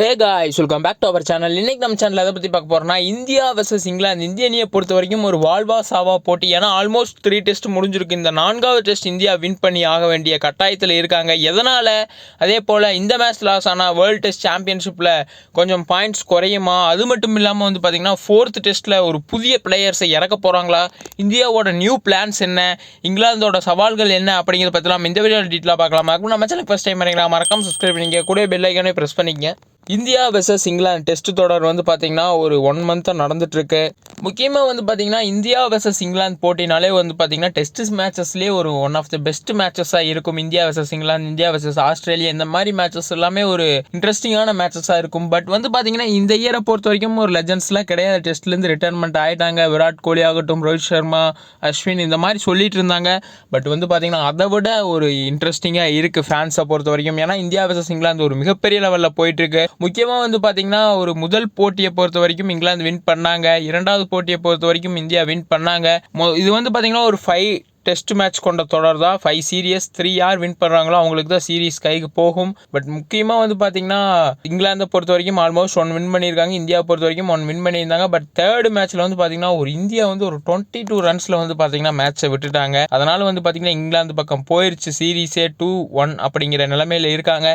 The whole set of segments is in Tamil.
Hey guys welcome back to our channel இன்னைக்கு நம்ம சேனல் எதை பற்றி பார்க்க போகிறோம்னா இந்தியா வர்சஸ் இங்கிலாந்து. இந்திய அணியை பொறுத்த வரைக்கும் ஒரு வாழ்வா சாவா போட்டி. ஏன்னா ஆல்மோஸ்ட் த்ரீ டெஸ்ட் முடிஞ்சிருக்கு. இந்த நான்காவது டெஸ்ட் இந்தியா வின் பண்ணி ஆக வேண்டிய கட்டாயத்தில் இருக்காங்க. எதனால்? அதே போல் இந்த மேட்ச் லாஸ் ஆனால் வேர்ல்டு டெஸ்ட் சாம்பியன்ஷிப்பில் கொஞ்சம் பாயிண்ட்ஸ் குறையுமா? அது மட்டும் இல்லாமல் வந்து பார்த்திங்கன்னா ஃபோர்த் டெஸ்ட்டில் ஒரு புதிய பிளேயர்ஸை இறக்க போகிறாங்களா இந்தியாவோட நியூ பிளான்ஸ் என்ன? இங்கிலாந்தோட சவால்கள் என்ன? அப்படிங்கிறத பற்றிலாம் இந்த வீடியோ டீட்டெயிலாக பார்க்கலாம்? நம்ம சேனல் ஃபஸ்ட் டைம் வரீங்களா மறக்காம சப்ஸ்கிரைப் பண்ணிங்க கூட பெல் ஐக்கானே ப்ரெஸ் பண்ணிக்கங்க. இந்தியா வெர்சஸ் இங்கிலாந்து டெஸ்ட் தொடர் வந்து பார்த்தீங்கன்னா ஒரு ஒன் மந்த்தாக நடந்துட்டுருக்கு. முக்கியமாக வந்து பார்த்தீங்கன்னா இந்தியா வெர்சஸ் இங்கிலாந்து போட்டினாலே வந்து பார்த்தீங்கன்னா டெஸ்ட் மேட்சஸ்லேயே ஒரு ஒன் ஆஃப் த பெஸ்ட் மேட்சஸாக இருக்கும். India versus England India versus Australia இந்த மாதிரி மேட்சஸ் எல்லாமே ஒரு இன்ட்ரெஸ்டிங்கான மேட்சஸாக இருக்கும். பட் வந்து பார்த்தீங்கன்னா இந்த இயரை பொறுத்த வரைக்கும் ஒரு லெஜண்ட்ஸ்லாம் கிடையாது. டெஸ்ட்லேருந்து ரிட்டைர்மெண்ட் ஆகிட்டாங்க விராட் கோலி ஆகட்டும் ரோஹித் சர்மா அஸ்வின் இந்த மாதிரி சொல்லிட்டு இருந்தாங்க. பட் வந்து பார்த்தீங்கன்னா அதை விட ஒரு இன்ட்ரெஸ்டிங்காக இருக்குது ஃபேன்ஸை பொறுத்த வரைக்கும். ஏன்னா இந்தியா வெர்சஸ் இங்கிலாந்து ஒரு மிகப்பெரிய லெவலில் போயிட்டுருக்கு. முக்கியமாக வந்து பார்த்தீங்கன்னா ஒரு முதல் போட்டியை பொறுத்த வரைக்கும் இங்கிலாந்து வின் பண்ணாங்க. இரண்டாவது போட்டியை பொறுத்த வரைக்கும் இந்தியா வின் பண்ணாங்க. மொ- இது வந்து பார்த்தீங்கன்னா ஒரு ஃபைவ் டெஸ்ட் மேட்ச் கொண்ட தொடர் தான். ஃபைவ் சீரியஸ் த்ரீ யார் வின் பண்ணுறாங்களோ அவங்களுக்கு தான் சீரிஸ் கைக்கு போகும். பட் முக்கியமாக வந்து பார்த்தீங்கன்னா இங்கிலாந்தை பொறுத்த வரைக்கும் ஆல்மோஸ்ட் ஒன் வின் பண்ணியிருக்காங்க. இந்தியா பொறுத்த வரைக்கும் ஒன் வின் பண்ணியிருந்தாங்க. பட் தேர்டு மேட்ச்சில் வந்து பார்த்தீங்கன்னா ஒரு இந்தியா வந்து ஒரு டுவெண்ட்டி டூ ரன்ஸில் வந்து பார்த்தீங்கன்னா மேட்ச்சை விட்டுட்டாங்க. அதனால் வந்து பார்த்தீங்கன்னா இங்கிலாந்து பக்கம் போயிடுச்சு சீரீஸே டூ ஒன் அப்படிங்கிற நிலமையில இருக்காங்க.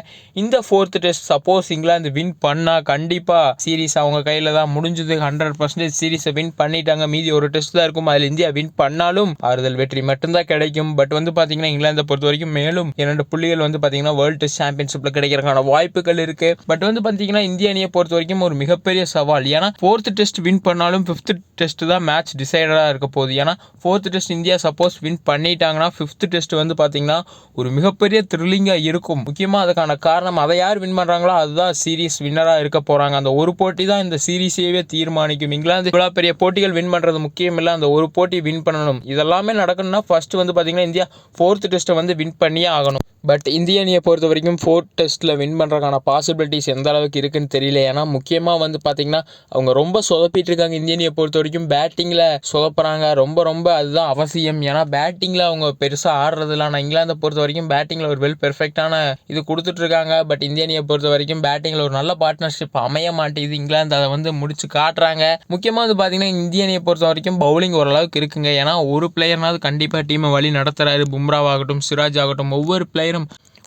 இந்த fourth test suppose England win பண்ணால் கண்டிப்பாக சீரீஸ் அவங்க கையில் தான் முடிஞ்சது. ஹண்ட்ரட் பர்சன்டேஜ் சீரிஸை வின் பண்ணிட்டாங்க. மீதி ஒரு டெஸ்ட் தான் இருக்கும். அதில் இந்தியா வின் பண்ணாலும் ஆறுதல் வெற்றி மட்டும்தான் கிடைக்கும். பட் வந்து பார்த்தீங்கன்னா இங்கிலாந்தை பொறுத்த வரைக்கும் மேலும் இரண்டு புள்ளிகள் வந்து பார்த்தீங்கன்னா வேர்ல்டு டெஸ்ட் சாம்பியன்ஷிப்பில் கிடைக்கிறதுக்கான வாய்ப்புகள் இருக்கு. பட் வந்து பார்த்தீங்கன்னா இந்திய அணியை பொறுத்த வரைக்கும் ஒரு மிகப்பெரிய சவால். ஏன்னா ஃபோர்த்து டெஸ்ட் வின் பண்ணாலும் ஃபிஃப்த் டெஸ்ட் தான் மேட்ச் டிசைடராக இருக்க போகுது. ஏன்னா fourth test India suppose win பண்ணிட்டாங்கன்னா ஃபிஃப்த் டெஸ்ட் வந்து பார்த்தீங்கன்னா ஒரு மிகப்பெரிய த்ரில்லிங்காக இருக்கும். முக்கியமாக அதுக்கான காரணம் அதை யார் வின் பண்ணுறாங்களோ அதுதான் சீரீஸ் வின்னராக இருக்க போகிறாங்க அந்த ஒரு போட்டி தான் இந்த சீரீஸையே தீர்மானிக்கும். இங்கிலாந்து இவ்வளோ பெரிய போட்டிகள் வின் பண்ணுறது முக்கியம் இல்லை அந்த ஒரு போட்டி வின் பண்ணணும். இதெல்லாமே நடக்கணும்னா ஃபஸ்ட்டு வந்து பார்த்திங்கன்னா இந்தியா ஃபோர்த் டெஸ்ட்டை வந்து வின் பண்ணியே ஆகணும். பட் இந்திய அணியை பொறுத்த வரைக்கும் ஃபோர்த் டெஸ்ட்டில் வின் பண்ணுறதுக்கான பாசிபிலிட்டிஸ் எந்த அளவுக்கு இருக்குன்னு தெரியல. ஏன்னா முக்கியமாக வந்து பார்த்திங்கன்னா அவங்க ரொம்ப சொதப்பிட்டு இருக்காங்க இந்திய அணியை பொறுத்த வரைக்கும். பேட்டிங்கில் சொதப்புறாங்க. ரொம்ப ரொம்ப அதுதான் அவசியம். ஏன்னா பேட்டிங்கில் அவங்க பெருசாக ஆடுறதில்ல. ஆனால் இங்கிலாந்தை பொறுத்த வரைக்கும் பேட்டிங்கில் ஒரு வெல் பெர்ஃபெக்டான இது கொடுத்துட்ருக்காங்க பட் இந்திய அணியை பொறுத்த வரைக்கும் பேட்டிங்கில் ஒரு நல்ல பார்ட்னர்ஷிப் அமைய மாட்டேங்குது. இங்கிலாந்து அதை வந்து முடிச்சு காட்டுறாங்க. முக்கியமாக வந்து பார்த்திங்கன்னா இந்திய அணியை பொறுத்த வரைக்கும் பவுலிங் ஓரளவுக்கு இருக்குங்க. ஏன்னா ஒரு பிளேயர்னாவது கண்டிப்பாக டீமை வழி நடத்துறாரு. பும்ராவாகட்டும் சிராஜ் ஆகட்டும் ஒவ்வொரு பிளேயரும்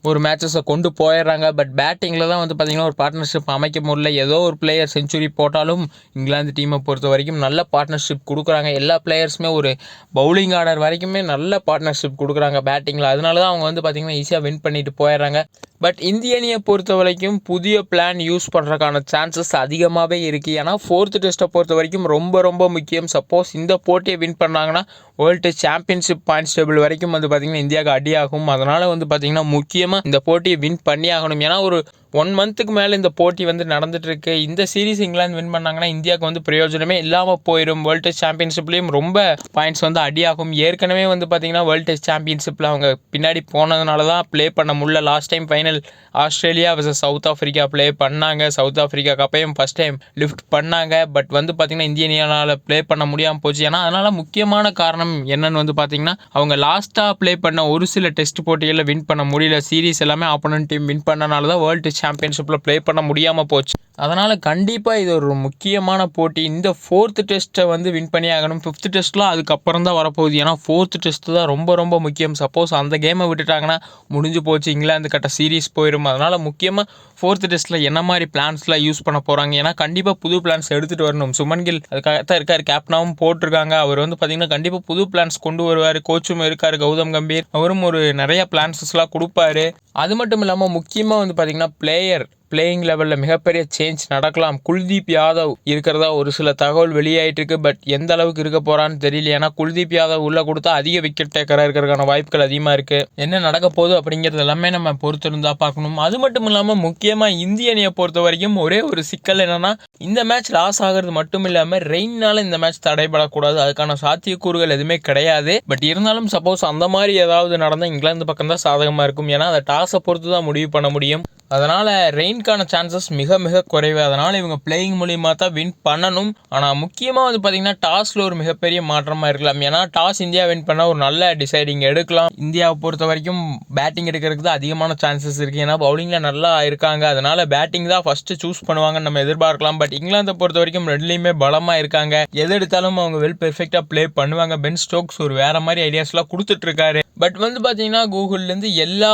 ஒரு மேட்சஸை கொண்டு போயிடுறாங்க. பட் பேட்டிங்கில் தான் வந்து பார்த்திங்கன்னா ஒரு பார்ட்னர்ஷிப் அமைக்க முடியல. ஏதோ ஒரு பிளேயர் செஞ்சுரி போட்டாலும் இங்கிலாந்து டீமை பொறுத்த வரைக்கும் நல்ல பார்ட்னர்ஷிப் கொடுக்குறாங்க. எல்லா பிளேயர்ஸுமே ஒரு பவுலிங் ஆர்டர் வரைக்குமே நல்ல பார்ட்னர்ஷிப் கொடுக்குறாங்க பேட்டிங்கில் அதனால தான் அவங்க வந்து பார்த்தீங்கன்னா ஈஸியாக வின் பண்ணிட்டு போயிடுறாங்க. பட் இந்திய அணியை பொறுத்த வரைக்கும் புதிய பிளான் யூஸ் பண்ணுறதுக்கான சான்சஸ் அதிகமாகவே இருக்குது ஏன்னா ஃபோர்த் டெஸ்ட்டை பொறுத்த வரைக்கும் ரொம்ப ரொம்ப முக்கியம். சப்போஸ் இந்த போட்டியை வின் பண்ணாங்கன்னா வேர்ல்டு சாம்பியன்ஷிப் பாயிண்ட்ஸ் டேபிள் வரைக்கும் வந்து பார்த்திங்கன்னா இந்தியாவுக்கு அடியாகும். அதனால் வந்து பார்த்திங்கன்னா முக்கிய நிச்சயமாக இந்த போட்டியை வின் பண்ணி ஆகணும் ஏன்னா ஒரு ஒன் மந்த்துக்கு மேலே இந்த போட்டி வந்து நடந்துகிட்ருக்கு இந்த சீரிஸ் இங்கிலாந்து வின் பண்ணாங்கன்னா இந்தியாவுக்கு வந்து பிரயோஜனமே இல்லாமல் போயிடும் வேர்ல்டு டெஸ்ட் சாம்பியன்ஷிப்லேயும் ரொம்ப பாயிண்ட்ஸ் வந்து அடியாகும். ஏற்கனவே வந்து பார்த்திங்கன்னா வேர்ல்டு டெஸ்ட் சாம்பியன்ஷிப்பில் அவங்க பின்னாடி போனதுனால தான் ப்ளே பண்ண முடியல. Last time final Australia vs South Africa play பண்ணாங்க. சவுத் ஆஃப்ரிக்கா கப்பையும் ஃபஸ்ட் டைம் லிஃப்ட் பண்ணாங்க. பட் வந்து பார்த்திங்கன்னா இந்திய அணியால் ப்ளே பண்ண முடியாமல் போச்சு. ஏன்னா அதனால் முக்கியமான காரணம் என்னென்னு வந்து பார்த்திங்கன்னா அவங்க லாஸ்ட்டாக ப்ளே பண்ண ஒரு சில டெஸ்ட் போட்டிகளில் வின் பண்ண முடியல. சீரிஸ் எல்லாமே ஆப்போனன்ட் டீம் வின் பண்ணனால தான் வேர்ல்டு சாம்பியன்ஷிப்பில் ப்ளே பண்ண முடியாமல் போச்சு. அதனால் கண்டிப்பாக இது ஒரு முக்கியமான போட்டி. இந்த ஃபோர்த்து டெஸ்ட்டை வந்து வின் பண்ணி ஆகணும். ஃபிஃப்த்து டெஸ்ட்லாம் அதுக்கப்புறம் தான் வரப்போகுது. ஏன்னா ஃபோர்த்து டெஸ்ட்டு தான் ரொம்ப ரொம்ப முக்கியம். சப்போஸ் அந்த கேமை விட்டுட்டாங்கன்னா முடிஞ்சு போச்சு. இங்கிலாந்து கட்ட சீரீஸ் போயிடும் அதனால் முக்கியமாக ஃபோர்த்து டெஸ்ட்டில் என்ன மாதிரி பிளான்ஸ்லாம் யூஸ் பண்ண போகிறாங்க ஏன்னா கண்டிப்பாக புது பிளான்ஸ் எடுத்துகிட்டு வரணும். சுமன் கில் அதுக்காக தான் இருக்கார். கேப்டனாகவும் போட்டிருக்காங்க. அவர் வந்து பார்த்திங்கன்னா கண்டிப்பாக புது பிளான்ஸ் கொண்டு வருவார். கோச்சும் இருக்கார் கௌதம் கம்பீர். அவரும் ஒரு நிறைய பிளான்ஸஸ்லாம் கொடுப்பாரு. அது மட்டும் இல்லாமல் முக்கியமாக வந்து பார்த்திங்கன்னா பிளேயர் பிளேயிங் லெவலில் மிகப்பெரிய சேஞ்ச் நடக்கலாம். குல்தீப் யாதவ் இருக்கிறதா ஒரு சில தகவல் வெளியாயிட்டு இருக்கு பட் எந்த அளவுக்கு இருக்க போறான்னு தெரியல. ஏன்னா குல்தீப் யாதவ் உள்ள கொடுத்தா அதிக விக்கெட் டேக்கராக இருக்கிறதுக்கான வாய்ப்புகள் அதிகமாக இருக்கு. என்ன நடக்க போகுது அப்படிங்கிறது எல்லாமே நம்ம பொறுத்திருந்தா பார்க்கணும். அது மட்டும் இல்லாமல் முக்கியமாக இந்திய அணியை பொறுத்த வரைக்கும் ஒரே ஒரு சிக்கல் என்னன்னா இந்த மேட்ச் லாஸ் ஆகிறது மட்டும் இல்லாமல் ரெயின்னால இந்த மேட்ச் தடைபடக்கூடாது. அதுக்கான சாத்தியக்கூறுகள் எதுவுமே கிடையாது. பட் இருந்தாலும் சப்போஸ் அந்த மாதிரி ஏதாவது நடந்தால் இங்கிலாந்து பக்கம் தான் சாதகமாக இருக்கும். ஏன்னா அதை டாஸை பொறுத்து தான் முடிவு பண்ண முடியும். அதனால் ரெயின் வின்கான சான்சஸ் மிக மிக குறைவு. அதனால் இவங்க பிளேயிங் மூலியமாக தான் வின் பண்ணணும். ஆனால் முக்கியமாக வந்து பார்த்திங்கன்னா டாஸில் ஒரு மிகப்பெரிய மாற்றமாக இருக்கலாம். ஏன்னா டாஸ் இந்தியா வின் பண்ணால் ஒரு நல்ல டிசைடிங் எடுக்கலாம். இந்தியாவை பொறுத்த வரைக்கும் பேட்டிங் எடுக்கிறதுக்கு தான் அதிகமான சான்சஸ் இருக்குது ஏன்னா பவுலிங்கில் நல்லா இருக்காங்க. அதனால் பேட்டிங் தான் ஃபஸ்ட்டு சூஸ் பண்ணுவாங்கன்னு நம்ம எதிர்பார்க்கலாம். பட் இங்கிலாந்தை பொறுத்த வரைக்கும் ரெண்டுலேயுமே பலமாக இருக்காங்க. எது எடுத்தாலும் அவங்க வெல் பெர்ஃபெக்டாக ப்ளே பண்ணுவாங்க. பென் ஸ்டோக்ஸ் ஒரு வேறு மாதிரி ஐடியாஸ்லாம் கொடுத்துட்ருக்காரு. பட் வந்து பார்த்தீங்கன்னா கூகுள்லேருந்து எல்லா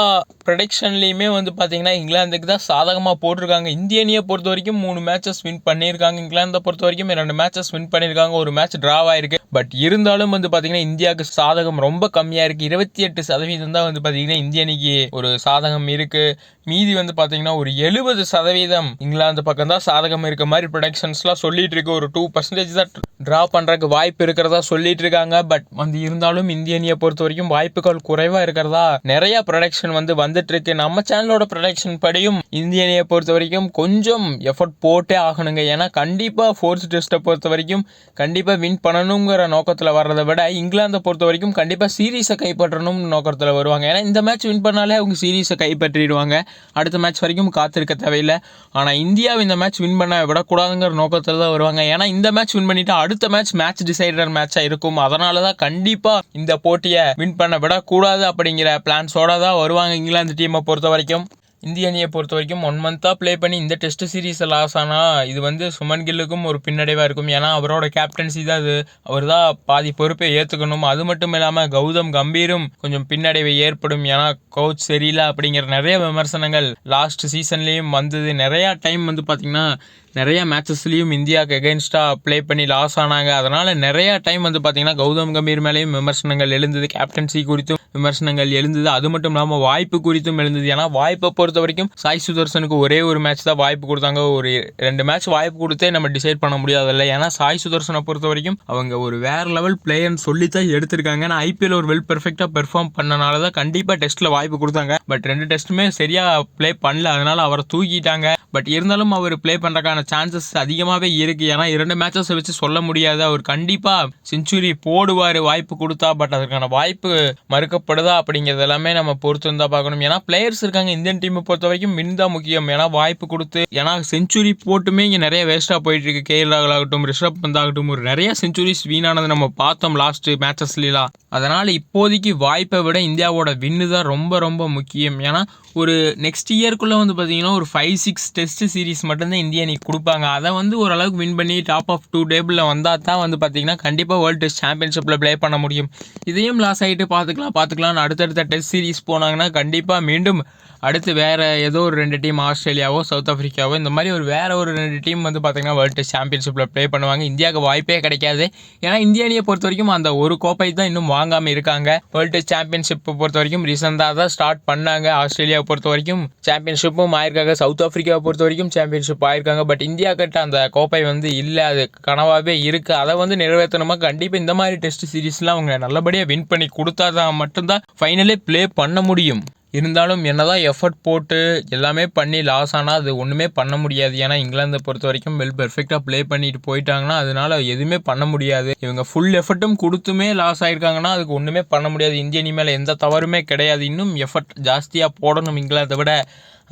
ப்ரொடக்ஷன்லேயுமே வந்து பார்த்தீங்கன்னா இங்கிலாந்துக்கு தான் சாதகமாக போட்டிருக்காங்க. இந்திய அணியை பொறுத்த வரைக்கும் மூணு மேட்சஸ் வின் பண்ணியிருக்காங்க. இங்கிலாந்தை பொறுத்த வரைக்கும் ரெண்டு மேட்சஸ் வின் பண்ணியிருக்காங்க. ஒரு மேட்ச் ட்ராவ் ஆயிருக்கு. பட் இருந்தாலும் வந்து பார்த்தீங்கன்னா இந்தியாவுக்கு சாதகம் ரொம்ப கம்மியாக இருக்குது இருபத்தி எட்டு சதவீதம் தான் வந்து பார்த்தீங்கன்னா இந்திய அணிக்கு ஒரு சாதகம் இருக்குது மீதி வந்து பார்த்தீங்கன்னா ஒரு எழுபது சதவீதம் இங்கிலாந்து பக்கம் தான் சாதகம் இருக்க மாதிரி ப்ரொடக்ஷன்ஸ்லாம் சொல்லிட்டு இருக்கு ஒரு டூ பர்சன்டேஜ் தான் ட்ரா பண்ணுறதுக்கு வாய்ப்பு இருக்கிறதா சொல்லிட்டு இருக்காங்க பட் வந்து இருந்தாலும் இந்திய அணியை பொறுத்த வரைக்கும் வாய்ப்புகள் குறைவாக இருக்கிறதா நிறைய ப்ரொடக்ஷன் வந்து வந்துட்டு இருக்கு நம்ம சேனலோட ப்ரொடக்ஷன் படியும் இந்திய அணியை பொறுத்த வரைக்கும் கொஞ்சம் எஃபர்ட் போட்டே ஆகணுங்க. ஏன்னா கண்டிப்பாக ஃபோர்ஸ் டெஸ்ட்டை பொறுத்த வரைக்கும் கண்டிப்பாக வின் பண்ணணுங்கிற நோக்கத்தில் வர்றதை விட இங்கிலாந்தை பொறுத்த வரைக்கும் கண்டிப்பாக சீரீஸை கைப்பற்றணும்னு நோக்கத்தில் வருவாங்க. ஏன்னா இந்த மேட்ச் வின் பண்ணாலே அவங்க சீரீஸை கைப்பற்றிடுவாங்க. அடுத்த மேட்ச் வரைக்கும் காத்திருக்க தேவையில்லை. ஆனால் இந்தியாவை இந்த மேட்ச் வின் பண்ண விடக்கூடாதுங்கிற நோக்கத்தில் தான் வருவாங்க. ஏன்னா இந்த மேட்ச் வின் பண்ணிட்டு அடுத்த மேட்ச் மேட்ச் டிசைடர் மேட்சாக இருக்கும். அதனால தான் கண்டிப்பாக இந்த போட்டியை வின் பண்ண விடக்கூடாது அப்படிங்கிற பிளான்ஸோட தான் வருவாங்க இங்கிலாந்து டீமை பொறுத்த வரைக்கும் இந்திய அணியை பொறுத்த வரைக்கும் ஒன் மந்த்தாக ப்ளே பண்ணி இந்த டெஸ்ட் சீரீஸை லாஸ் ஆனால் இது வந்து சுமன் கில்லுக்கும் ஒரு பின்னடைவாக இருக்கும். ஏன்னா அவரோட கேப்டன்சி தான் அது. அவர் தான் பாதி பொறுப்பை ஏற்றுக்கணும் அது மட்டும் இல்லாமல் கௌதம் கம்பீரும் கொஞ்சம் பின்னடைவை ஏற்படும். ஏன்னா கோச் சரியில்லை அப்படிங்கிற நிறைய விமர்சனங்கள் லாஸ்ட் சீசன்லேயும் வந்தது. நிறையா டைம் வந்து பார்த்திங்கன்னா நிறைய மேட்சஸ்லேயும் இந்தியாவுக்கு எகென்ஸ்டாக ப்ளே பண்ணி லாஸ் ஆனாங்க. அதனால் நிறைய டைம் வந்து பார்த்திங்கன்னா கௌதம் கம்பீர் மேலேயும் விமர்சனங்கள் எழுந்தது. கேப்டன்சி குறித்தும் விமர்சனங்கள் எழுந்தது. அது மட்டும் இல்லாமல் வாய்ப்பு குறித்தும் எழுந்தது. ஏன்னா வாய்ப்பை பொறுத்த வரைக்கும் சாய் சுதர்சனுக்கு ஒரே ஒரு மேட்ச் தான் வாய்ப்பு கொடுத்தாங்க. ஒரு ரெண்டு மேட்ச் வாய்ப்பு கொடுத்தே நம்ம டிசைட் பண்ண முடியாதில்ல. ஏன்னா சாய் சுதர்சனை பொறுத்த வரைக்கும் அவங்க ஒரு வேற லெவல் பிளேயர்னு சொல்லி தான் எடுத்திருக்காங்க. ஏன்னா ஐபிஎல் ஒரு வெல் பெர்ஃபெக்டாக பெர்ஃபார்ம் பண்ணனால தான் கண்டிப்பாக டெஸ்ட்டில் வாய்ப்பு கொடுத்தாங்க. பட் ரெண்டு டெஸ்ட்டுமே சரியாக ப்ளே பண்ணல. அதனால் அவரை தூக்கிட்டாங்க. பட் இருந்தாலும் அவர் ப்ளே பண்ணுறக்கான சான்சஸ் அதிகமாகவே இருக்குது ஏன்னா இரண்டு மேட்சஸை வச்சு சொல்ல முடியாது. அவர் கண்டிப்பாக செஞ்சுரி போடுவார் வாய்ப்பு கொடுத்தா பட் அதற்கான வாய்ப்பு மறுக்கப்படுதா அப்படிங்கிறது எல்லாமே நம்ம பொறுத்து இருந்தால் பார்க்கணும். ஏன்னா பிளேயர்ஸ் இருக்காங்க. இந்தியன் டீமை பொறுத்த வரைக்கும் மின் தான் முக்கியம். ஏன்னா வாய்ப்பு கொடுத்து ஏன்னா செஞ்சுரி போட்டுமே இங்கே நிறைய வேஸ்ட்டாக போயிட்டு இருக்கு. கேஎல் ராகுல் ஆகட்டும் ரிஷப் பந்த் ஆகட்டும் ஒரு நிறைய செஞ்சுரிஸ் வீணானது நம்ம பார்த்தோம் லாஸ்ட் மேட்சஸ்லாம் அதனால் இப்போதைக்கு வாய்ப்பை விட இந்தியாவோட வின்னு தான் ரொம்ப ரொம்ப முக்கியம். ஏன்னா ஒரு நெக்ஸ்ட் இயர்க்குள்ளே வந்து பார்த்தீங்கன்னா ஒரு ஃபைவ் சிக்ஸ் டெஸ்ட் சீரிஸ் மட்டும்தான் இந்தியா அணிக்கு கொடுப்பாங்க. அதை வந்து ஓரளவுக்கு வின் பண்ணி டாப் ஆஃப் டூ டேபிளில் வந்தால் தான் வந்து பார்த்தீங்கன்னா கண்டிப்பாக வேர்ல்டு டெஸ்ட் சாம்பியன்ஷிப்பில் ப்ளே பண்ண முடியும். இதையும் லாஸ் ஆகிட்டு பார்த்துக்கலாம் பார்த்துக்கலாம்னு அடுத்தடுத்த டெஸ்ட் சீரிஸ் போனாங்கன்னா கண்டிப்பாக மீண்டும் அடுத்து வேறு ஏதோ ஒரு ரெண்டு டீம் ஆஸ்திரேலியாவோ சவுத் ஆஃப்ரிக்காவோ இந்த மாதிரி ஒரு வேறு ஒரு ரெண்டு டீம் வந்து பார்த்திங்கன்னா வேர்ல்டு டெஸ்ட் சாம்பியன்ஷிப்பில் ப்ளே பண்ணுவாங்க. இந்தியாவுக்கு வாய்ப்பே கிடைக்காது. ஏன்னா இந்திய அணியை பொறுத்த வரைக்கும் அந்த ஒரு கோப்பை தான் இன்னும் வாங்காமல் இருக்காங்க. வேர்ல்டு டெஸ்ட் சாம்பியன்ஷிப்பை பொறுத்த வரைக்கும் ரீசெண்டாக தான் ஸ்டார்ட் பண்ணாங்க. ஆஸ்திரேலியாவை பொறுத்த வரைக்கும் சாம்பியன்ஷிப்பும் ஆயிருக்காங்க. சவுத் ஆஃப்ரிக்காவை பொறுத்த வரைக்கும் சாம்பியன்ஷிப் ஆயிருக்காங்க. பட் இந்தியா கிட்ட அந்த கோப்பை வந்து இல்லை. அது கனவாகவே இருக்குது அதை வந்து நிறைவேற்றணுமா? கண்டிப்பாக இந்த மாதிரி டெஸ்ட் சீரீஸ்லாம் அவங்க நல்லபடியாக வின் பண்ணி கொடுத்தா தான் மட்டும்தான் ஃபைனலே ப்ளே பண்ண முடியும். இருந்தாலும் என்னதான் எஃபர்ட் போட்டு எல்லாமே பண்ணி லாஸ் ஆனால் அது ஒன்றுமே பண்ண முடியாது. ஏன்னா இங்கிலாந்தை பொறுத்த வரைக்கும் வெல் பெர்ஃபெக்டாக ப்ளே பண்ணிட்டு போயிட்டாங்கன்னா அதனால எதுவுமே பண்ண முடியாது. இவங்க ஃபுல் எஃபர்ட்டும் கொடுத்துமே லாஸ் ஆயிருக்காங்கன்னா அதுக்கு ஒன்றுமே பண்ண முடியாது. இந்திய அணி மேலே எந்த தவறுமே கிடையாது. இன்னும் எஃபர்ட் ஜாஸ்தியாக போடணும் இங்கிலாந்தை விட.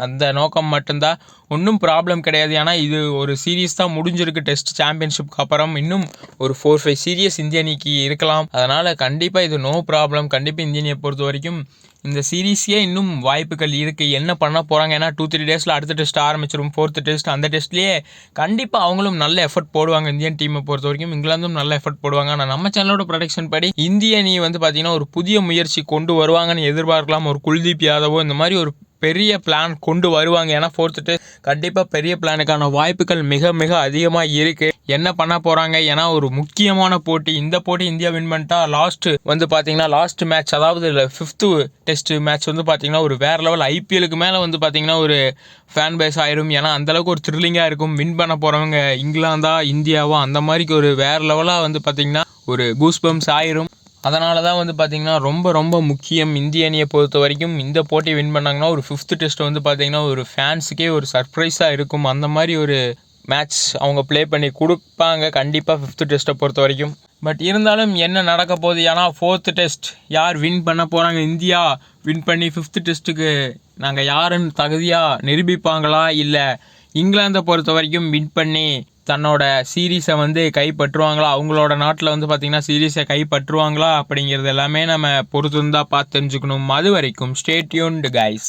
அந்த நோக்கம் மட்டும்தான். ஒன்றும் ப்ராப்ளம் கிடையாது. ஏன்னா இது ஒரு சீரீஸ் தான் முடிஞ்சிருக்கு. டெஸ்ட் சாம்பியன்ஷிப்க்கு அப்புறம் இன்னும் ஒரு ஃபோர் ஃபைவ் சீரியஸ் இந்திய அணிக்கு இருக்கலாம். அதனால் கண்டிப்பாக இது நோ ப்ராப்ளம் கண்டிப்பாக இந்திய அணியை பொறுத்த வரைக்கும் இந்த சீரீஸே இன்னும் வாய்ப்புகள் இருக்குது என்ன பண்ண போகிறாங்க ஏன்னா டூ த்ரீ டேஸில் அடுத்த டெஸ்ட் ஆரம்பிச்சிடும் ஃபோர்த்து டெஸ்ட் அந்த டெஸ்ட்லேயே கண்டிப்பாக அவங்களும் நல்ல எஃபர்ட் போடுவாங்க. இந்தியன் டீமை பொறுத்த வரைக்கும் இங்கிலாந்தும் நல்ல எஃபர்ட் போடுவாங்க. ஆனால் நம்ம சேனலோட ப்ரொடக்ஷன் படி இந்திய அணி வந்து பார்த்திங்கன்னா ஒரு புதிய முயற்சி கொண்டு வருவாங்கன்னு எதிர்பார்க்கலாம். ஒரு குல்தீப் யாதவோ இந்த மாதிரி ஒரு பெரிய பிளான் கொண்டு வருவாங்க. ஏன்னா ஃபோர்த்துட்டு கண்டிப்பாக பெரிய பிளானுக்கான வாய்ப்புகள் மிக மிக அதிகமாக இருக்குது என்ன பண்ண போகிறாங்க ஏன்னா ஒரு முக்கியமான போட்டி. இந்த போட்டி இந்தியா வின் பண்ணிட்டா லாஸ்ட்டு வந்து பார்த்தீங்கன்னா லாஸ்ட் மேட்ச் அதாவது ஃபிஃப்த்து டெஸ்ட் மேட்ச் வந்து பார்த்தீங்கன்னா ஒரு வேறு லெவல் ஐபிஎலுக்கு மேலே வந்து பார்த்தீங்கன்னா ஒரு ஃபேன் பேஸ் ஆயிரும். ஏன்னா அந்தளவுக்கு ஒரு த்ரில்லிங்காக இருக்கும். வின் பண்ண போகிறவங்க இங்கிலாந்தா இந்தியாவா அந்த மாதிரிக்கு ஒரு வேறு லெவலாக வந்து பார்த்திங்கன்னா ஒரு கூஸ்பம்ஸ் ஆயிரும். அதனால தான் வந்து பார்த்திங்கன்னா ரொம்ப ரொம்ப முக்கியம் இந்திய அணியை பொறுத்த வரைக்கும். இந்த போட்டி வின் பண்ணாங்கன்னா ஒரு ஃபிஃப்த் டெஸ்ட் வந்து பார்த்திங்கன்னா ஒரு ஃபேன்ஸுக்கே ஒரு சர்ப்ரைஸாக இருக்கும். அந்த மாதிரி ஒரு மேட்ச் அவங்க ப்ளே பண்ணி கொடுப்பாங்க. கண்டிப்பாக ஃபிஃப்த்து டெஸ்ட்டை பொறுத்த வரைக்கும். பட் இருந்தாலும் என்ன நடக்க போகுது? ஏன்னா ஃபோர்த்து டெஸ்ட் யார் வின் பண்ண போகிறாங்க இந்தியா வின் பண்ணி ஃபிஃப்த்து டெஸ்ட்டுக்கு நாங்கள் யாருன்னு தகுதியாக நிரூபிப்பாங்களா? இல்லை இங்கிலாந்தை பொறுத்த வரைக்கும் வின் பண்ணி தன்னோட சீரீஸை வந்து கைப்பற்றுவாங்களா? அவங்களோட நாட்டில் வந்து பார்த்திங்கன்னா சீரீஸை கைப்பற்றுவாங்களா? அப்படிங்கிறது எல்லாமே நம்ம பொறுத்து பார்த்து தெரிஞ்சுக்கணும். அது வரைக்கும் ஸ்டேட்யூன்டு கைஸ்